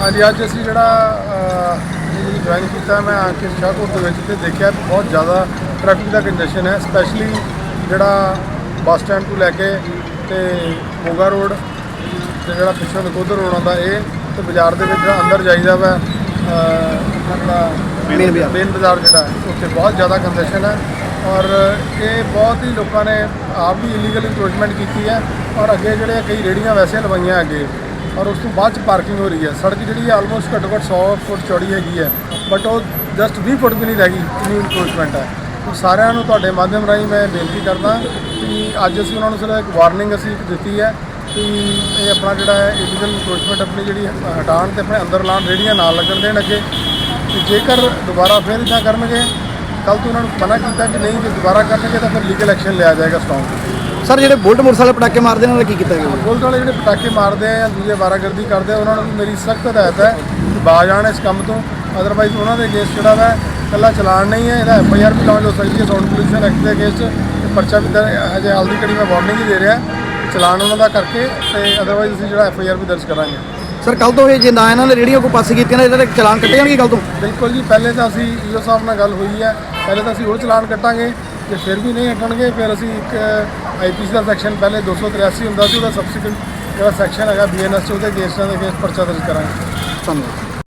ਹਾਂਜੀ ਅੱਜ ਅਸੀਂ ਜਿਹੜਾ ਜੁਆਇਨ ਕੀਤਾ ਮੈਂ ਆ ਕੇ ਸ਼ਾਹਕੋਟ ਦੇ ਵਿੱਚ ਤੇ ਦੇਖਿਆ ਬਹੁਤ ਜ਼ਿਆਦਾ ਟ੍ਰੈਫਿਕ ਦਾ ਕੰਜੈਸ਼ਨ ਹੈ ਸਪੈਸ਼ਲੀ ਜਿਹੜਾ ਬੱਸ ਸਟੈਂਡ ਤੋਂ ਲੈ ਕੇ ਤੇ ਮੋਗਾ ਰੋਡ ਤੇ ਜਿਹੜਾ ਪਿੱਛੋਂ ਨਕੋਦਰ ਰੋਡ ਆਉਂਦਾ ਇਹ ਤੇ ਬਾਜ਼ਾਰ ਦੇ ਵਿੱਚ ਜਿਹੜਾ ਅੰਦਰ ਜਾਈਦਾ ਵਾ ਆਪਣਾ ਮੇਨ ਬਾਜ਼ਾਰ। ਮੇਨ ਬਾਜ਼ਾਰ ਜਿਹੜਾ ਉੱਥੇ ਬਹੁਤ ਜ਼ਿਆਦਾ ਕੰਜੈਸ਼ਨ ਹੈ ਔਰ ਇਹ ਬਹੁਤ ਹੀ ਲੋਕਾਂ ਨੇ ਆਪ ਵੀ ਇਲੀਗਲ ਇਨਕਰੋਚਮੈਂਟ ਕੀਤੀ ਹੈ ਔਰ ਅੱਗੇ ਜਿਹੜੇ ਕਈ ਰੇੜੀਆਂ ਵੈਸੇ ਲਵਾਈਆਂ ਅੱਗੇ ਔਰ ਉਸ ਤੋਂ ਬਾਅਦ ਚ ਪਾਰਕਿੰਗ ਹੋ ਰਹੀ ਹੈ। ਸੜਕ ਜਿਹੜੀ ਹੈ ਆਲਮੋਸਟ ਘੱਟੋ ਘੱਟ 100 ਫੁੱਟ ਚੌੜੀ ਹੈਗੀ ਹੈ। ਬਟ ਉਹ ਜਸਟ 20 ਫੁੱਟ ਵੀ ਨਹੀਂ ਰਹਿ ਗਈ, ਇੰਨੀ ਇਨਕਰੋਚਮੈਂਟ ਹੈ। ਸਾਰਿਆਂ ਨੂੰ ਤੁਹਾਡੇ ਮਾਧਿਅਮ ਰਾਹੀਂ ਮੈਂ ਬੇਨਤੀ ਕਰਦਾ ਕਿ ਅੱਜ ਅਸੀਂ ਉਹਨਾਂ ਨੂੰ ਸਿਰਫ ਇੱਕ ਵਾਰਨਿੰਗ ਅਸੀਂ ਦਿੱਤੀ ਹੈ ਕਿ ਇਹ ਆਪਣਾ ਜਿਹੜਾ ਹੈ ਇਲੀਗਲ ਇਨਕਰੋਚਮੈਂਟ ਆਪਣੀ ਜਿਹੜੀ ਹਟਾਉਣ ਤੇ ਆਪਣੇ ਅੰਦਰ ਲਾਉਣ ਰੇੜੀਆਂ ਨਾਲ ਲੱਗਣ ਦੇਣ ਅੱਗੇ। ਤੇ ਜੇਕਰ ਦੁਬਾਰਾ ਫਿਰ ਇੱਦਾਂ ਕਰਨਗੇ ਕੱਲ ਤੋਂ ਉਹਨਾਂ ਨੂੰ ਮਨਾ ਕੀਤਾ ਕਿ ਨਹੀਂ ਜੇ ਦੁਬਾਰਾ ਕਰਨਗੇ ਤਾਂ ਫਿਰ ਲੀਗਲ ਐਕਸ਼ਨ ਲਿਆ ਜਾਏਗਾ ਸਟਰੋਂਗ ਸਰ ਜਿਹੜੇ ਬੁਲਟ ਮੋਟਰਸਾਈਕਲ ਪਟਾਕੇ ਮਾਰਦੇ ਨੇ ਉਹਨਾਂ ਦਾ ਕੀ ਕੀਤਾ ਗਿਆ? ਪੁਲਿਸ ਵਾਲੇ ਜਿਹੜੇ ਪਟਾਕੇ ਮਾਰਦੇ ਆ ਜਾਂ ਦੂਜੇ ਵਾਰਾਗਰਦੀ ਕਰਦੇ ਆ ਉਹਨਾਂ ਨੂੰ ਮੇਰੀ ਸਖਤ ਹਦਾਇਤ ਹੈ ਕਿ ਬਾਜ਼ ਆਉਣ ਇਸ ਕੰਮ ਤੋਂ। ਅਦਰਵਾਈਜ਼ ਉਹਨਾਂ ਦੇ ਅਗੇਂਸਟ ਜਿਹੜਾ ਵਾ ਇਕੱਲਾ ਚਲਾਨ ਨਹੀਂ ਹੈ ਇਹਦਾ ਐਫ ਆਈ ਆਰ ਵੀ ਲਾਂਚ ਹੋ ਸਕਦੀ ਹੈ ਸਾਊਂਡ ਪੋਲੂਸ਼ਨ ਐਕਟ ਦੇ ਅਗੇਂਸਟ ਤੇ ਪਰਚਾ ਵੀ ਹਜੇ ਹਾਲ ਦੀ ਘੜੀ ਮੈਂ ਵਾਰਨਿੰਗ ਹੀ ਦੇ ਰਿਹਾ ਚਲਾਨ ਉਹਨਾਂ ਦਾ ਕਰਕੇ ਤੇ ਅਦਰਵਾਈਜ਼ ਅਸੀਂ ਜਿਹੜਾ ਐਫ ਆਈ ਆਰ ਵੀ ਦਰਜ ਕਰਾਂਗੇ। ਸਰ ਕੱਲ ਤੋਂ ਇਹ ਜੇ ਨਾ ਇਹਨਾਂ ਨੇ ਰੇੜੀਆਂ ਕੋ ਪਾਸ ਕੀਤੀਆਂ ਨੇ ਇਹਨਾਂ ਦੇ ਚਲਾਨ ਕੱਟੇ ਜਾਣਗੇ ਕੱਲ ਤੋਂ? ਬਿਲਕੁਲ ਜੀ ਪਹਿਲੇ ਤਾਂ ਅਸੀਂ ਈਓ ਸਾਹਿਬ ਨਾਲ ਗੱਲ ਹੋਈ ਹੈ। ਪਹਿਲੇ ਤਾਂ ਅਸੀਂ ਉਹ ਚਲਾਨ ਕੱਟਾਂਗੇ ਜੇ ਫਿਰ ਵੀ ਨਹੀਂ ਹਟਣਗੇ ਫਿਰ ਅਸੀਂ ਇੱਕ ਆਈਪੀਸੀ ਦਾ ਸੈਕਸ਼ਨ ਪਹਿਲੇ 283 ਹੁੰਦਾ ਸੀ ਉਹਦਾ ਸਬਸੀਕੁਐਂਟ ਜਿਹੜਾ ਸੈਕਸ਼ਨ ਹੈਗਾ ਬੀਐਨਐਸ ਉਹਦੇ ਅਗੇਂਸਟਾਂ ਦੇ ਅਗੇਂਸਟ ਪਰਚਾ ਦਰਜ ਕਰਾਂਗੇ। ਧੰਨਵਾਦ।